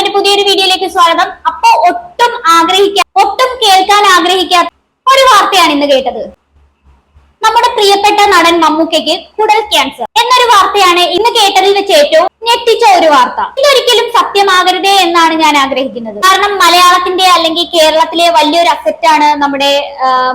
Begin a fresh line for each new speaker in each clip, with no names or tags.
എന്റെ പുതിയൊരു വീഡിയോയിലേക്ക് സ്വാഗതം. അപ്പോ ഒട്ടും ആഗ്രഹിക്കാ ഒട്ടും കേൾക്കാൻ ആഗ്രഹിക്കാത്ത ഒരു വാർത്തയാണ് ഇന്ന് കേട്ടത്. നമ്മുടെ പ്രിയപ്പെട്ട നടൻ മമ്മൂക്കയ്ക്ക് കുടൽ ക്യാൻസർ എന്നൊരു വാർത്തയാണ് ഇന്ന് കേട്ടതിൽ വെച്ച് ഏറ്റവും ഞെട്ടിച്ച ഒരു വാർത്ത. ഇതൊരിക്കലും സത്യമാകരുതേ എന്നാണ് ഞാൻ ആഗ്രഹിക്കുന്നത്. കാരണം മലയാളത്തിന്റെ അല്ലെങ്കിൽ കേരളത്തിലെ വലിയൊരു അസെറ്റ് ആണ് നമ്മുടെ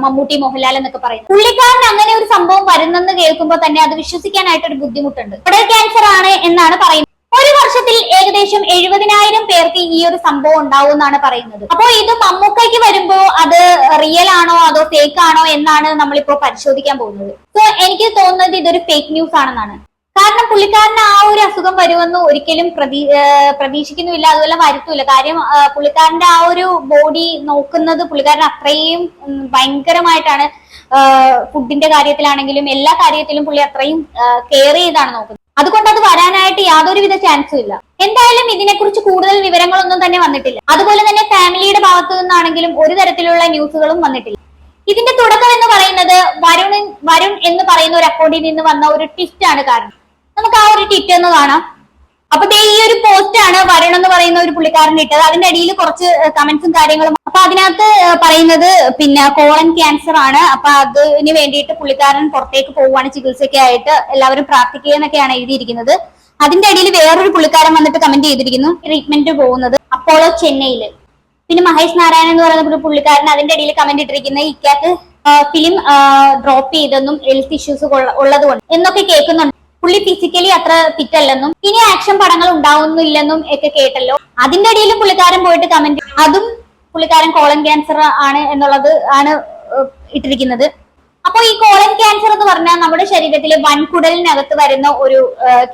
മമ്മൂട്ടി മോഹൻലാൽ എന്നൊക്കെ പറയുന്നത്. പുള്ളിക്കാരൻ അങ്ങനെ ഒരു സംഭവം വരുന്നെന്ന് കേൾക്കുമ്പോൾ തന്നെ അത് വിശ്വസിക്കാനായിട്ട് ഒരു ബുദ്ധിമുട്ടുണ്ട്. കുടൽ ക്യാൻസർ ആണ് എന്നാണ് പറയുന്നത്. ഒരു വർഷത്തിൽ ഏകദേശം എഴുപതിനായിരം പേർക്ക് ഈ ഒരു സംഭവം ഉണ്ടാവും എന്നാണ് പറയുന്നത്. അപ്പോ ഇത് മമ്മൂക്കയ്ക്ക് വരുമ്പോ അത് റിയൽ ആണോ അതോ ഫേക്ക് ആണോ എന്നാണ് നമ്മളിപ്പോ പരിശോധിക്കാൻ പോകുന്നത്. സോ എനിക്ക് തോന്നുന്നത് ഇതൊരു ഫേക്ക് ന്യൂസ് ആണെന്നാണ്. കാരണം പുള്ളിക്കാരന് ആ ഒരു അസുഖം വരുമെന്ന് ഒരിക്കലും പ്രതീ പ്രതീക്ഷിക്കുന്നുമില്ല അതുപോലെ വരുത്തുമില്ല കാര്യം പുള്ളിക്കാരന്റെ ആ ഒരു ബോഡി നോക്കുന്നത് പുള്ളിക്കാരൻ അത്രയും ഭയങ്കരമായിട്ടാണ് ഫുഡിന്റെ കാര്യത്തിലാണെങ്കിലും എല്ലാ കാര്യത്തിലും പുള്ളി അത്രയും കെയർ ചെയ്താണ് നോക്കുന്നത്. അതുകൊണ്ട് അത് വരാനായിട്ട് യാതൊരു വിധ ചാൻസും ഇല്ല. എന്തായാലും ഇതിനെക്കുറിച്ച് കൂടുതൽ വിവരങ്ങളൊന്നും തന്നെ വന്നിട്ടില്ല. അതുപോലെ തന്നെ ഫാമിലിയുടെ ഭാഗത്തു നിന്നാണെങ്കിലും ഒരു തരത്തിലുള്ള ന്യൂസുകളും വന്നിട്ടില്ല. ഇതിന്റെ തുടക്കം എന്ന് പറയുന്നത് വരുൺ വരുൺ എന്ന് പറയുന്ന ഒരു അക്കൗണ്ടിൽ നിന്ന് വന്ന ഒരു ട്വിസ്റ്റ് ആണ് കാരണം. നമുക്ക് ആ ഒരു ട്വിറ്റ് ഒന്ന് കാണാം. അപ്പൊ ഈ ഒരു പോസ്റ്റ് ആണ് വരണം എന്ന് പറയുന്ന ഒരു പുള്ളിക്കാരൻ ഇട്ടത്. അതിന്റെ അടിയിൽ കുറച്ച് കമന്റ്സും കാര്യങ്ങളും. അപ്പൊ അതിനകത്ത് പറയുന്നത് പിന്നെ കോളൻ ക്യാൻസർ ആണ്. അപ്പൊ അതിന് വേണ്ടിയിട്ട് പുള്ളിക്കാരൻ പുറത്തേക്ക് പോവുകയാണ്. ചികിത്സയ്ക്ക് ആയിട്ട് എല്ലാവരും പ്രാർത്ഥിക്കുക എന്നൊക്കെയാണ് എഴുതിയിരിക്കുന്നത്. അതിന്റെ അടിയിൽ വേറൊരു പുള്ളിക്കാരൻ വന്നിട്ട് കമന്റ് ചെയ്തിരിക്കുന്നു. ട്രീറ്റ്മെന്റ് പോകുന്നത് അപ്പോളോ ചെന്നൈയിൽ. പിന്നെ മഹേഷ് നാരായണൻ എന്ന് പറയുന്ന ഒരു പുള്ളിക്കാരൻ അതിന്റെ അടിയിൽ കമന്റ് ഇട്ടിരിക്കുന്നത് ഇക്കാക്ക് ഫിലിം ഡ്രോപ്പ് ചെയ്തെന്നും ഹെൽത്ത് ഇഷ്യൂസ് ഉള്ളതുകൊണ്ട് എന്നൊക്കെ കേൾക്കുന്നുണ്ട്. പുള്ളി ഫിസിക്കലി അത്ര ഫിറ്റ് അല്ലെന്നും ഇനി ആക്ഷൻ പടങ്ങൾ ഉണ്ടാവുന്നില്ലെന്നും ഒക്കെ കേട്ടല്ലോ. അതിന്റെ ഇടയിലും പുള്ളിക്കാരൻ പോയിട്ട് കമന്റ് അതും പുള്ളിക്കാരൻ കോളൻ ക്യാൻസർ ആണ് എന്നുള്ളത് ആണ് ഇട്ടിരിക്കുന്നത്. അപ്പൊ ഈ കോളൻ ക്യാൻസർ എന്ന് പറഞ്ഞാൽ നമ്മുടെ ശരീരത്തിലെ വൻകുടലിനകത്ത് വരുന്ന ഒരു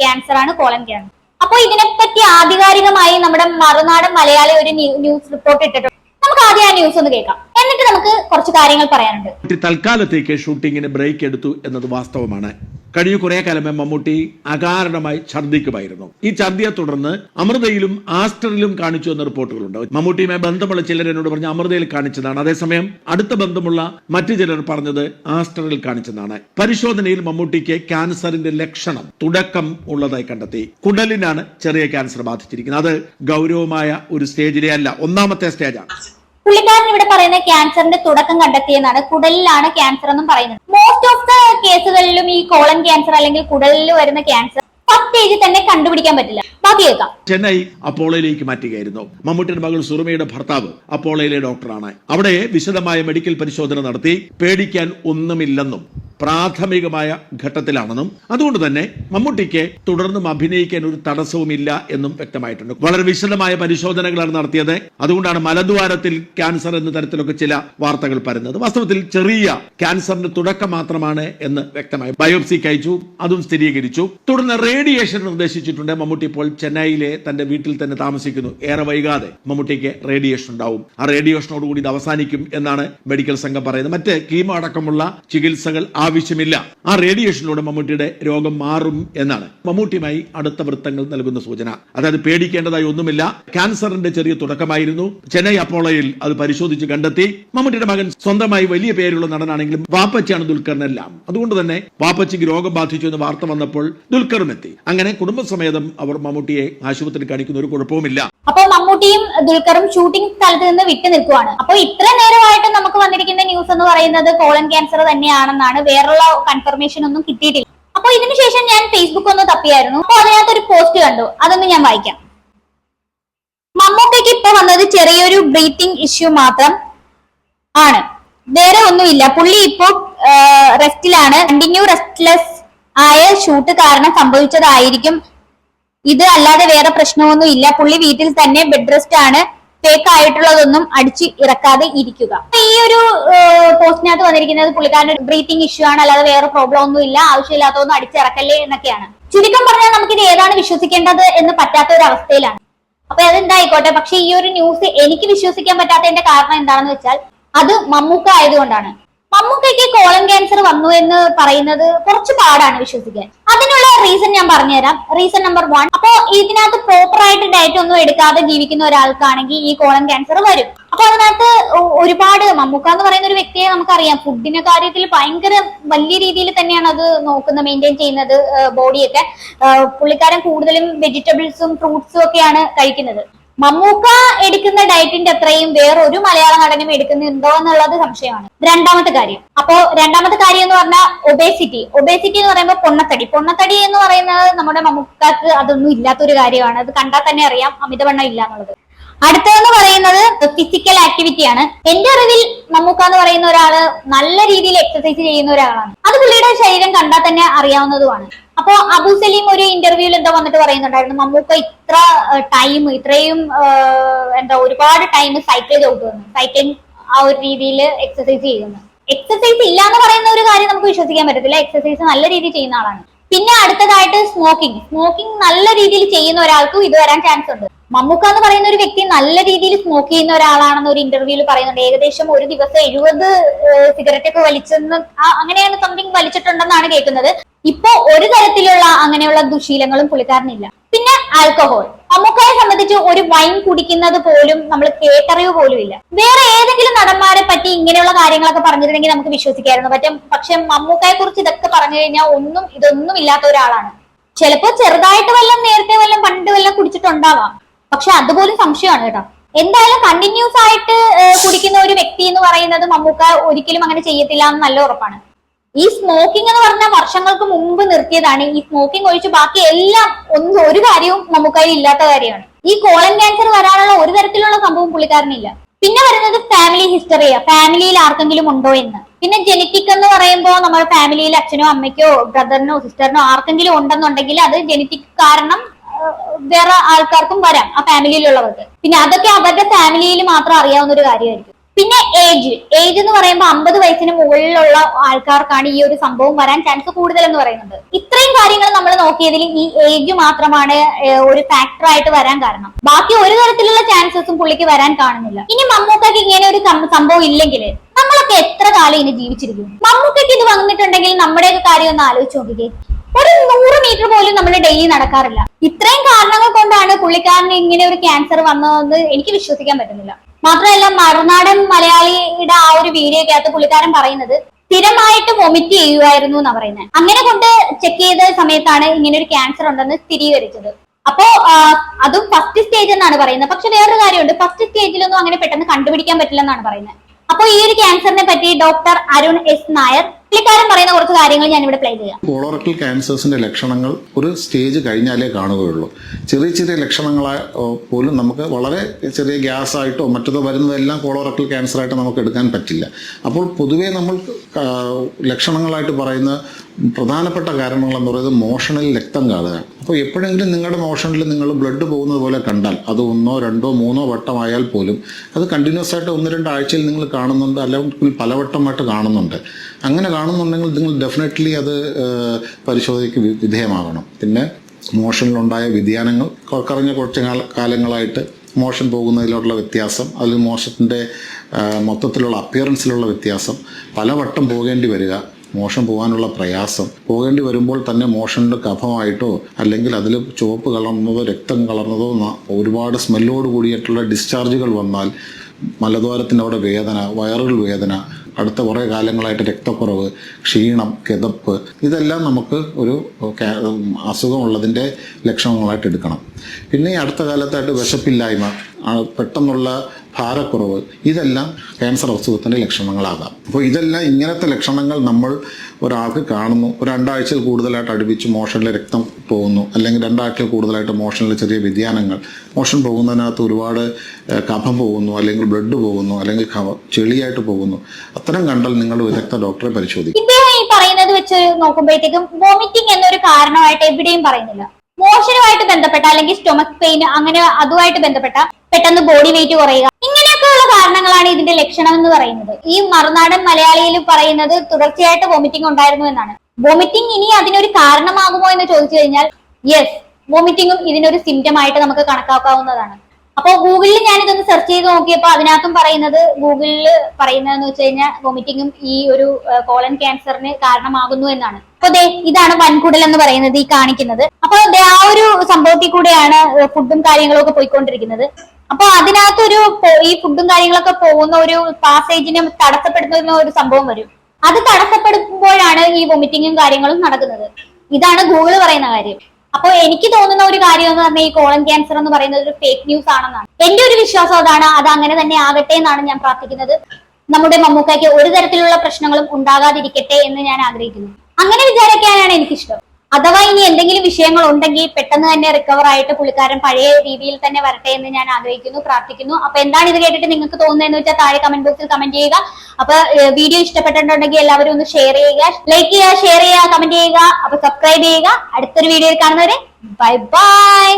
ക്യാൻസർ ആണ് കോളൻ ക്യാൻസർ അപ്പൊ ഇതിനെപ്പറ്റി ആധികാരികമായി നമ്മുടെ മറുനാടൻ മലയാളി ഒരു ന്യൂസ് റിപ്പോർട്ട് ഇട്ടിട്ടുണ്ട്. നമുക്ക് ആദ്യം ആ ന്യൂസ് ഒന്ന് കേൾക്കാം. എന്നിട്ട് നമുക്ക് കുറച്ച് കാര്യങ്ങൾ പറയാനുണ്ട്.
തൽക്കാലത്തേക്ക് ഷൂട്ടിങ്ങിന് ബ്രേക്ക് എടുത്തു എന്നത് വാസ്തവമാണ്. കഴിഞ്ഞ കുറെ കാലമേ മമ്മൂട്ടി അകാരണമായി ഛർദ്ദിക്കുമായിരുന്നു. ഈ ഛർദിയെ തുടർന്ന് അമൃതയിലും ആസ്റ്ററിലും കാണിച്ചു എന്ന റിപ്പോർട്ടുകളുണ്ട്. മമ്മൂട്ടിയുമായി ബന്ധമുള്ള ചിലർ എന്നോട് പറഞ്ഞ അമൃതയിൽ കാണിച്ചതാണ്. അതേസമയം അടുത്ത ബന്ധമുള്ള മറ്റു ചിലർ പറഞ്ഞത് ആസ്റ്ററിൽ കാണിച്ചതാണ്. പരിശോധനയിൽ മമ്മൂട്ടിക്ക് ക്യാൻസറിന്റെ ലക്ഷണം തുടക്കം ഉള്ളതായി കണ്ടെത്തി. കുടലിനാണ് ചെറിയ ക്യാൻസർ ബാധിച്ചിരിക്കുന്നത്. അത് ഗൗരവമായ ഒരു സ്റ്റേജിലെ അല്ല ഒന്നാമത്തെ സ്റ്റേജാണ്.
പുള്ളിക്കാരൻ ഇവിടെ പറയുന്ന ക്യാൻസറിന്റെ തുടക്കം കണ്ടെത്തിയെന്നാണ് കുടലിലാണ് ക്യാൻസർ എന്നും പറയുന്നത്. മോസ്റ്റ് ഓഫ് ദ കേസുകളിലും ഈ കോളൻ ക്യാൻസർ അല്ലെങ്കിൽ കുടലിൽ വരുന്ന ക്യാൻസർ ഫസ്റ്റ് തന്നെ കണ്ടുപിടിക്കാൻ പറ്റില്ല. കേൾക്കാം
ചെന്നൈ അപ്പോളയിലേക്ക് മാറ്റുകയായിരുന്നു. മമ്മൂട്ടിയുടെ മകൾ സുറുമയുടെ ഭർത്താവ് അപ്പോളയിലെ ഡോക്ടറാണ്. അവിടെ വിശദമായ മെഡിക്കൽ പരിശോധന നടത്തി പേടിക്കാൻ ഒന്നുമില്ലെന്നും പ്രാഥമികമായ ഘട്ടത്തിലാണെന്നും. അതുകൊണ്ട് തന്നെ മമ്മൂട്ടിക്ക് തുടർന്നും അഭിനയിക്കാൻ ഒരു തടസ്സവുമില്ല എന്നും വ്യക്തമായിട്ടുണ്ട്. വളരെ വിശദമായ പരിശോധനകളാണ് നടത്തിയത്. അതുകൊണ്ടാണ് മലദ്വാരത്തിൽ ക്യാൻസർ എന്ന തരത്തിലൊക്കെ ചില വാർത്തകൾ പരന്നത്. വാസ്തവത്തിൽ ചെറിയ ക്യാൻസറിന്റെ തുടക്കം മാത്രമാണ് എന്ന് വ്യക്തമായി. ബയോപ്സിക്ക് അയച്ചു അതും സ്ഥിരീകരിച്ചു. തുടർന്ന് റേഡിയേഷൻ നിർദ്ദേശിച്ചിട്ടുണ്ട് മമ്മൂട്ടി ഇപ്പോൾ ചെന്നൈയിലെ തന്റെ വീട്ടിൽ തന്നെ താമസിക്കുന്നു. ഏറെ വൈകാതെ മമ്മൂട്ടിക്ക് റേഡിയേഷൻ ഉണ്ടാവും. ആ റേഡിയേഷനോടുകൂടി ഇത് അവസാനിക്കും എന്നാണ് മെഡിക്കൽ സംഘം പറയുന്നത്. മറ്റ് കീമോ അടക്കമുള്ള ചികിത്സകൾ ആവശ്യമില്ല. ആ റേഡിയേഷനിലൂടെ മമ്മൂട്ടിയുടെ രോഗം മാറും എന്നാണ് മമ്മൂട്ടിയുമായി അടുത്ത വൃത്തങ്ങൾ നൽകുന്ന സൂചന. അതായത് പേടിക്കേണ്ടതായി ഒന്നുമില്ല. ക്യാൻസറിന്റെ ചെറിയ തുടക്കമായിരുന്നു. ചെന്നൈ അപ്പോളയിൽ അത് പരിശോധിച്ച് കണ്ടെത്തി. മമ്മൂട്ടിയുടെ മകൻ സ്വന്തമായി വലിയ പേരുള്ള നടനാണെങ്കിലും വാപ്പച്ചിയാണ് ദുൽഖറിനെല്ലാം അതുകൊണ്ട് തന്നെ വാപ്പച്ചിക്ക് രോഗം ബാധിച്ചു എന്ന് വാർത്ത വന്നപ്പോൾ ദുൽഖറും എത്തി. അങ്ങനെ കുടുംബസമേതം അവർ മമ്മൂട്ടിയെ ആശുപത്രിയിൽ കാണിക്കുന്ന ഒരു കുഴപ്പവുമില്ല.
അപ്പോൾ മമ്മൂട്ടിയും ദുൽഖറും ഷൂട്ടിംഗ് സ്ഥലത്ത് നിന്ന് വിട്ടു നിൽക്കുവാണ്. അപ്പോൾ ഇത്ര നേരമായിട്ട് നമുക്ക് വന്നിരിക്കുന്ന ന്യൂസ് എന്ന് പറയുന്നത് കോളൻ ക്യാൻസർ തന്നെയാണെന്നാണ്. വേറുള്ള കൺഫർമേഷൻ ഒന്നും കിട്ടിയിട്ടില്ല. അപ്പൊ ഇതിനുശേഷം ഞാൻ ഫേസ്ബുക്ക് ഒന്ന് തപ്പിയായിരുന്നു. അപ്പൊ അതിനകത്ത് ഒരു പോസ്റ്റ് കണ്ടു. അതൊന്ന് ഞാൻ വായിക്കാം. മമ്മൂട്ടിക്ക് ഇപ്പൊ വന്നത് ചെറിയൊരു ബ്രീത്തിങ് ഇഷ്യൂ മാത്രം ആണ്. വേറെ ഒന്നുമില്ല. പുള്ളി ഇപ്പോ റെസ്റ്റിലാണ് കണ്ടിന്യൂ റെസ്റ്റ്ലെസ് ആയ ഷൂട്ട് കാരണം സംഭവിച്ചതായിരിക്കും. ഇത് അല്ലാതെ വേറെ പ്രശ്നമൊന്നും ഇല്ല. പുള്ളി വീട്ടിൽ തന്നെ ബെഡ് റെസ്റ്റ് ആണ്. ഫേക്ക് ആയിട്ടുള്ളതൊന്നും അടിച്ച് ഇറക്കാതെ ഇരിക്കുക. ഈ ഒരു പോസ്റ്റിനകത്ത് വന്നിരിക്കുന്നത് പുള്ളിക്കാരന്റെ ബ്രീത്തിങ് ഇഷ്യൂ ആണ്. അല്ലാതെ വേറെ പ്രോബ്ലം ഒന്നും ഇല്ല. ആവശ്യമില്ലാത്തതൊന്നും അടിച്ചിറക്കല്ലേ എന്നൊക്കെയാണ്. ചുരുക്കം പറഞ്ഞാൽ നമുക്കിത് ഏതാണ് വിശ്വസിക്കേണ്ടത് എന്ന് പറ്റാത്ത ഒരു അവസ്ഥയിലാണ് അപ്പൊ അതെന്തായിക്കോട്ടെ പക്ഷെ ഈ ഒരു ന്യൂസ് എനിക്ക് വിശ്വസിക്കാൻ പറ്റാത്തതിന്റെ കാരണം എന്താണെന്ന് വെച്ചാൽ അത് മമ്മൂക്ക ആയതുകൊണ്ടാണ്. മമ്മൂക്കയ്ക്ക് കോളൻ ക്യാൻസർ വന്നു എന്ന് പറയുന്നത് കുറച്ച് പാടാണ് വിശ്വസിക്കാൻ. അതിനുള്ള റീസൺ ഞാൻ പറഞ്ഞുതരാം. റീസൺ നമ്പർ വൺ അപ്പോ ഇതിനകത്ത് പ്രോപ്പർ ആയിട്ട് ഡയറ്റ് ഒന്നും എടുക്കാതെ ജീവിക്കുന്ന ഒരാൾക്കാണെങ്കിൽ ഈ കോളൻ ക്യാൻസർ വരും. അപ്പൊ അതിനകത്ത് ഒരുപാട് മമ്മൂക്ക എന്ന് പറയുന്ന ഒരു വ്യക്തിയെ നമുക്കറിയാം. ഫുഡിന്റെ കാര്യത്തിൽ ഭയങ്കര വലിയ രീതിയിൽ തന്നെയാണ് അത് നോക്കുന്നത് മെയിന്റെയിൻ ചെയ്യുന്നത് ബോഡിയൊക്കെ പുള്ളിക്കാരൻ കൂടുതലും വെജിറ്റബിൾസും ഫ്രൂട്ട്സും ഒക്കെയാണ് കഴിക്കുന്നത്. മമ്മൂക്ക എടുക്കുന്ന ഡയറ്റിന്റെ അത്രയും വേറെ ഒരു മലയാള നടനും എടുക്കുന്നുണ്ടോ എന്നുള്ളത് സംശയമാണ്. രണ്ടാമത്തെ കാര്യം. അപ്പോ രണ്ടാമത്തെ കാര്യം എന്ന് പറഞ്ഞാൽ ഒബേസിറ്റി ഒബേസിറ്റി എന്ന് പറയുമ്പോൾ പൊണ്ണത്തടി. പൊണ്ണത്തടി എന്ന് പറയുന്നത് നമ്മുടെ മമ്മൂക്കാക്ക് അതൊന്നും ഇല്ലാത്തൊരു കാര്യമാണ്. അത് കണ്ടാൽ തന്നെ അറിയാം. അമിതവണ്ണം ഇല്ല എന്നുള്ളത്. അടുത്തതെന്ന് പറയുന്നത് ഫിസിക്കൽ ആക്ടിവിറ്റി ആണ്. എന്റെ അറിവിൽ മമ്മൂക്ക എന്ന് പറയുന്ന ഒരാൾ നല്ല രീതിയിൽ എക്സസൈസ് ചെയ്യുന്ന ഒരാളാണ്. അത് പുള്ളിയുടെ ശരീരം കണ്ടാൽ തന്നെ അറിയാവുന്നതുമാണ്. അപ്പോ അബു സലീം ഒരു ഇന്റർവ്യൂവിൽ എന്താ വന്നിട്ട് പറയുന്നുണ്ടായിരുന്നു മമ്മൂക്ക ഇത്ര ടൈം ഇത്രയും എന്താ ഒരുപാട് ടൈം സൈക്കിൾ ചവിട്ടുന്നു സൈക്ലിംഗ് ആ ഒരു രീതിയിൽ എക്സസൈസ് ചെയ്യുന്നു. എക്സസൈസ് ഇല്ല എന്ന് പറയുന്ന ഒരു കാര്യം നമുക്ക് വിശ്വസിക്കാൻ പറ്റത്തില്ല. എക്സസൈസ് നല്ല രീതിയിൽ ചെയ്യുന്ന ആളാണ്. പിന്നെ അടുത്തതായിട്ട് സ്മോക്കിംഗ് സ്മോക്കിംഗ് നല്ല രീതിയിൽ ചെയ്യുന്ന ഒരാൾക്കും ഇത് വരാൻ ചാൻസ് ഉണ്ട്. മമ്മൂക്ക എന്ന് പറയുന്ന ഒരു വ്യക്തി നല്ല രീതിയിൽ സ്മോക്ക് ചെയ്യുന്ന ഒരാളാണെന്ന് ഒരു ഇന്റർവ്യൂവിൽ പറയുന്നുണ്ട്. ഏകദേശം ഒരു ദിവസം എഴുപത് സിഗരറ്റ് ഒക്കെ വലിച്ചെന്ന് അങ്ങനെയാണ് സംതിങ് വലിച്ചിട്ടുണ്ടെന്നാണ് കേൾക്കുന്നത്. ഇപ്പോ ഒരു തരത്തിലുള്ള അങ്ങനെയുള്ള ദുശീലങ്ങളും പുള്ളിക്കാരനില്ല. പിന്നെ ആൽക്കഹോൾ മമ്മൂക്കയെ സംബന്ധിച്ച് ഒരു വൈൻ കുടിക്കുന്നത് പോലും നമ്മൾ കേട്ടറിവ് പോലും ഇല്ല. വേറെ ഏതെങ്കിലും നടന്മാരെ പറ്റി ഇങ്ങനെയുള്ള കാര്യങ്ങളൊക്കെ പറഞ്ഞിരുന്നെങ്കിൽ നമുക്ക് വിശ്വസിക്കായിരുന്നു. പറ്റും പക്ഷെ മമ്മൂക്കയെ കുറിച്ച് ഇതൊക്കെ പറഞ്ഞു കഴിഞ്ഞാൽ ഒന്നും ഇതൊന്നും ഇല്ലാത്ത ഒരാളാണ്. ചിലപ്പോ ചെറുതായിട്ട് വല്ലതും നേരത്തെ വല്ലതും പണ്ട് വല്ലതും കുടിച്ചിട്ടുണ്ടാവാം. പക്ഷെ അതുപോലും സംശയമാണ് കേട്ടോ. എന്തായാലും കണ്ടിന്യൂസ് ആയിട്ട് കുടിക്കുന്ന ഒരു വ്യക്തി എന്ന് പറയുന്നത് മമ്മൂക്ക ഒരിക്കലും അങ്ങനെ ചെയ്യത്തില്ല എന്ന് നല്ല ഉറപ്പാണ്. ഈ സ്മോക്കിംഗ് എന്ന് പറഞ്ഞ വർഷങ്ങൾക്ക് മുമ്പ് നിർത്തിയതാണ്. ഈ സ്മോക്കിംഗ് ഒഴിച്ച് ബാക്കി എല്ലാം ഒന്നും ഒരു കാര്യവും മമ്മൂക്കായി ഇല്ലാത്ത കാര്യമാണ്. ഈ കോളൻ ക്യാൻസർ വരാനുള്ള ഒരു തരത്തിലുള്ള സംഭവം പുള്ളിക്കാരനില്ല. പിന്നെ വരുന്നത് ഫാമിലി ഹിസ്റ്ററിയാ ഫാമിലിയിൽ ആർക്കെങ്കിലും ഉണ്ടോ എന്ന്. പിന്നെ ജെനറ്റിക് എന്ന് പറയുമ്പോൾ നമ്മുടെ ഫാമിലിയിൽ അച്ഛനോ അമ്മയ്ക്കോ ബ്രദറിനോ സിസ്റ്ററിനോ ആർക്കെങ്കിലും ഉണ്ടെന്നുണ്ടെങ്കിൽ അത് ജെനറ്റിക് കാരണം വേറെ ആൾക്കാർക്കും വരാം ആ ഫാമിലിയിലുള്ളവർക്ക് പിന്നെ അതൊക്കെ അവരുടെ ഫാമിലിയിൽ മാത്രം അറിയാവുന്ന ഒരു കാര്യമായിരിക്കും. പിന്നെ ഏജ് ഏജ് എന്ന് പറയുമ്പോൾ അമ്പത് വയസ്സിന് മുകളിലുള്ള ആൾക്കാർക്കാണ് ഈ ഒരു സംഭവം വരാൻ ചാൻസ് കൂടുതൽ എന്ന് പറയുന്നത്. ഇത്രയും കാര്യങ്ങൾ നമ്മൾ നോക്കിയതിൽ ഈ ഏജ് മാത്രമാണ് ഒരു ഫാക്ടർ ആയിട്ട് വരാൻ കാരണം. ബാക്കി ഒരു തരത്തിലുള്ള ചാൻസസും പുള്ളിക്ക് വരാൻ കാണുന്നില്ല. ഇനി മമ്മൂക്കക്ക് ഇങ്ങനെ ഒരു സംഭവം ഇല്ലെങ്കിൽ നമ്മളൊക്കെ എത്ര കാലം ഇനി ജീവിച്ചിരിക്കും? മമ്മൂക്കയ്ക്ക് ഇത് വന്നിട്ടുണ്ടെങ്കിൽ നമ്മുടെയൊക്കെ കാര്യം ഒന്ന് ആലോചിച്ച് നോക്കിക്കേ. ഒരു നൂറ് മീറ്റർ പോലും നമ്മൾ ഡെയിലി നടക്കാറില്ല. ഇത്രയും കാരണങ്ങൾ കൊണ്ടാണ് പുള്ളിക്കാരന് ഇങ്ങനെ ഒരു ക്യാൻസർ വന്നതെന്ന് എനിക്ക് വിശ്വസിക്കാൻ പറ്റുന്നില്ല. മാത്രമല്ല മറുനാടൻ മലയാളിയുടെ ആ ഒരു വീഡിയോക്കകത്ത് പുള്ളിക്കാരൻ പറയുന്നത് സ്ഥിരമായിട്ട് വൊമിറ്റ് ചെയ്യുമായിരുന്നു എന്നാ പറയുന്നത് അങ്ങനെ കൊണ്ട് ചെക്ക് ചെയ്ത സമയത്താണ് ഇങ്ങനെ ഒരു ക്യാൻസർ ഉണ്ടെന്ന് സ്ഥിരീകരിച്ചത്. അപ്പോ അതും ഫസ്റ്റ് സ്റ്റേജ് എന്നാണ് പറയുന്നത്. പക്ഷെ വേറൊരു കാര്യമുണ്ട്. ഫസ്റ്റ് സ്റ്റേജിലൊന്നും അങ്ങനെ പെട്ടെന്ന് കണ്ടുപിടിക്കാൻ പറ്റില്ലെന്നാണ് പറയുന്നത്. അപ്പോൾ ഈ ഒരു ക്യാൻസറിനെ പറ്റി ഡോക്ടർ അരുൺ എസ് നായർ പുള്ളിക്കാരൻ പറയുന്ന കുറച്ച് കാര്യങ്ങൾ ഞാൻ ഇവിടെ പ്ലേ ചെയ്യാം.
കോളോറക്കൽ ക്യാൻസേഴ്സിന്റെ ലക്ഷണങ്ങൾ ഒരു സ്റ്റേജ് കഴിഞ്ഞാലേ കാണുകയുള്ളൂ. ചെറിയ ചെറിയ ലക്ഷണങ്ങളെ പോലും നമുക്ക് വളരെ ചെറിയ ഗ്യാസ് ആയിട്ടോ മറ്റതോ വരുന്നതെല്ലാം കോളറക്ടൽ ക്യാൻസർ ആയിട്ട് നമുക്ക് എടുക്കാൻ പറ്റില്ല. അപ്പോൾ പൊതുവേ നമ്മൾ ലക്ഷണങ്ങളായിട്ട് പറയുന്ന പ്രധാനപ്പെട്ട കാരണങ്ങൾ എന്ന് പറയുന്നത് മോഷണൽ രക്തം കാണുക. അപ്പോൾ എപ്പോഴെങ്കിലും നിങ്ങളുടെ മോഷനിൽ നിങ്ങൾ ബ്ലഡ് പോകുന്നത് പോലെ കണ്ടാൽ അത് ഒന്നോ രണ്ടോ മൂന്നോ വട്ടമായാൽ പോലും അത് കണ്ടിന്യൂസ് ആയിട്ട് ഒന്ന് രണ്ട് ആഴ്ചയിൽ നിങ്ങൾ കാണുന്നുണ്ട് അല്ലെങ്കിൽ പലവട്ടമായിട്ട് കാണുന്നുണ്ട്. അങ്ങനെ കാണുന്നുണ്ടെങ്കിൽ നിങ്ങൾ ഡെഫിനറ്റ്ലി അത് പരിശോധനയ്ക്ക് വിധേയമാകണം. പിന്നെ മോഷനിലുണ്ടായ വ്യതിയാനങ്ങൾ കുറഞ്ഞ കുറച്ച് കാലങ്ങളായിട്ട് മോഷൻ പോകുന്നതിലുള്ള വ്യത്യാസം അതിൽ മോഷത്തിന്റെ മൊത്തത്തിലുള്ള അപ്പിയറൻസിലുള്ള വ്യത്യാസം പലവട്ടം പോകേണ്ടി വരിക മോഷൻ പോകാനുള്ള പ്രയാസം. പോകേണ്ടി വരുമ്പോൾ തന്നെ മോഷണിന്റെ കഫമായിട്ടോ അല്ലെങ്കിൽ അതിൽ ചുവപ്പ് കളർന്നതോ രക്തം കളർന്നതോ ഒരുപാട് സ്മെല്ലോട് കൂടിയിട്ടുള്ള ഡിസ്ചാർജുകൾ വന്നാൽ മലദ്വാരത്തിന്റെ അവിടെ വേദന വയറുകൾ വേദന അടുത്ത കുറേ കാലങ്ങളായിട്ട് രക്തക്കുറവ് ക്ഷീണം കിതപ്പ് ഇതെല്ലാം നമുക്ക് ഒരു അസുഖമുള്ളതിന്റെ ലക്ഷണങ്ങളായിട്ട് എടുക്കണം. പിന്നെ ഈ അടുത്ത കാലത്തായിട്ട് വിശപ്പില്ലായ്മ പെട്ടെന്നുള്ള ഭാരക്കുറവ് ഇതെല്ലാം ക്യാൻസർ അസുഖത്തിന്റെ ലക്ഷണങ്ങളാകാം. അപ്പോൾ ഇതെല്ലാം ഇങ്ങനത്തെ ലക്ഷണങ്ങൾ നമ്മൾ ഒരാൾക്ക് കാണുന്നു. ഒരു രണ്ടാഴ്ചയിൽ കൂടുതലായിട്ട് അടുപ്പിച്ച് മോഷനിൽ രക്തം പോകുന്നു. അല്ലെങ്കിൽ രണ്ടാഴ്ചയിൽ കൂടുതലായിട്ട് മോഷനിൽ ചെറിയ വ്യതിയാനങ്ങൾ. മോഷൻ പോകുന്നതിനകത്ത് ഒരുപാട് കഫം പോകുന്നു. അല്ലെങ്കിൽ ബ്ലഡ് പോകുന്നു. അല്ലെങ്കിൽ ചെളിയായിട്ട് പോകുന്നു. അത്തരം കണ്ടാൽ നിങ്ങൾ വിദഗ്ധ ഡോക്ടറെ പരിശോധിക്കും.
ഇദ്ദേഹം ഈ പറയുന്നത് വെച്ച് നോക്കുമ്പോഴത്തേക്കും വോമിറ്റിംഗ് എന്നൊരു കാരണമായിട്ട് എവിടെയും പറയുന്നില്ല. മോഷനുമായിട്ട് ബന്ധപ്പെട്ട അല്ലെങ്കിൽ സ്റ്റൊമക് പെയിൻ അങ്ങനെ അതുമായിട്ട് ബന്ധപ്പെട്ട പെട്ടെന്ന് ബോഡി വെയിറ്റ് കുറയുക. ഇങ്ങനെയൊക്കെയുള്ള കാരണങ്ങളാണ് ഇതിന്റെ ലക്ഷണം എന്ന് പറയുന്നത്. ഈ മറുനാടൻ മലയാളിയിൽ പറയുന്നത് തുടർച്ചയായിട്ട് വോമിറ്റിംഗ് ഉണ്ടായിരുന്നു എന്നാണ്. വോമിറ്റിംഗ് ഇനി അതിനൊരു കാരണമാകുമോ എന്ന് ചോദിച്ചു കഴിഞ്ഞാൽ യെസ് വോമിറ്റിംഗും ഇതിനൊരു സിംറ്റം ആയിട്ട് നമുക്ക് കണക്കാക്കാവുന്നതാണ്. അപ്പോൾ ഗൂഗിളിൽ ഞാൻ ഇതൊന്ന് സെർച്ച് ചെയ്ത് നോക്കിയപ്പോൾ അതിനകത്തും പറയുന്നത് ഗൂഗിളിൽ പറയുന്നതെന്ന് വെച്ച് കഴിഞ്ഞാൽ വോമിറ്റിംഗും ഈ ഒരു കോളൻ ക്യാൻസറിന് കാരണമാകുന്നു എന്നാണ്. അപ്പൊ ദേ ഇതാണ് വൻകുടൽ എന്ന് പറയുന്നത് ഈ കാണിക്കുന്നത്. അപ്പൊ ദേ ആ ഒരു സംഭവത്തിൽ കൂടെയാണ് ഫുഡും കാര്യങ്ങളും ഒക്കെ പോയിക്കൊണ്ടിരിക്കുന്നത്. അപ്പൊ അതിനകത്തൊരു ഈ ഫുഡും കാര്യങ്ങളൊക്കെ പോകുന്ന ഒരു പാസേജിനെ തടസ്സപ്പെടുത്തുന്ന ഒരു സംഭവം വരും. അത് തടസ്സപ്പെടുമ്പോഴാണ് ഈ വൊമിറ്റിങ്ങും കാര്യങ്ങളും നടക്കുന്നത്. ഇതാണ് ഗൂഗിൾ പറയുന്ന കാര്യം. അപ്പൊ എനിക്ക് തോന്നുന്ന ഒരു കാര്യം എന്ന് പറഞ്ഞാൽ ഈ കോളൻ ക്യാൻസർ എന്ന് പറയുന്നത് ഒരു ഫേക്ക് ന്യൂസ് ആണെന്നാണ്. എന്റെ ഒരു വിശ്വാസം അതാണ് അത് അങ്ങനെ തന്നെ ആകട്ടെ എന്നാണ് ഞാൻ പ്രാർത്ഥിക്കുന്നത്. നമ്മുടെ മമ്മൂക്കയ്ക്ക് ഒരു തരത്തിലുള്ള പ്രശ്നങ്ങളും ഉണ്ടാകാതിരിക്കട്ടെ എന്ന് ഞാൻ ആഗ്രഹിക്കുന്നു. അങ്ങനെ വിചാരിക്കാനാണ് എനിക്കിഷ്ടം. അഥവാ ഇനി എന്തെങ്കിലും വിഷയങ്ങൾ ഉണ്ടെങ്കിൽ പെട്ടെന്ന് തന്നെ റിക്കവർ ആയിട്ട് പുള്ളിക്കാരൻ പഴയ രീതിയിൽ തന്നെ വരട്ടെ എന്ന് ഞാൻ ആഗ്രഹിക്കുന്നു പ്രാർത്ഥിക്കുന്നു. അപ്പൊ എന്താണ് ഇത് കേട്ടിട്ട് നിങ്ങൾക്ക് തോന്നുന്നതെന്ന് വെച്ചാൽ താഴെ കമന്റ് ബോക്സിൽ കമന്റ് ചെയ്യുക. അപ്പൊ വീഡിയോ ഇഷ്ടപ്പെട്ടിട്ടുണ്ടെങ്കിൽ എല്ലാവരും ഒന്ന് ഷെയർ ചെയ്യുക. ലൈക്ക് ചെയ്യുക ഷെയർ ചെയ്യുക കമന്റ് ചെയ്യുക. അപ്പൊ സബ്സ്ക്രൈബ് ചെയ്യുക. അടുത്തൊരു വീഡിയോയിൽ കാണുന്നവരെ ബൈ ബൈ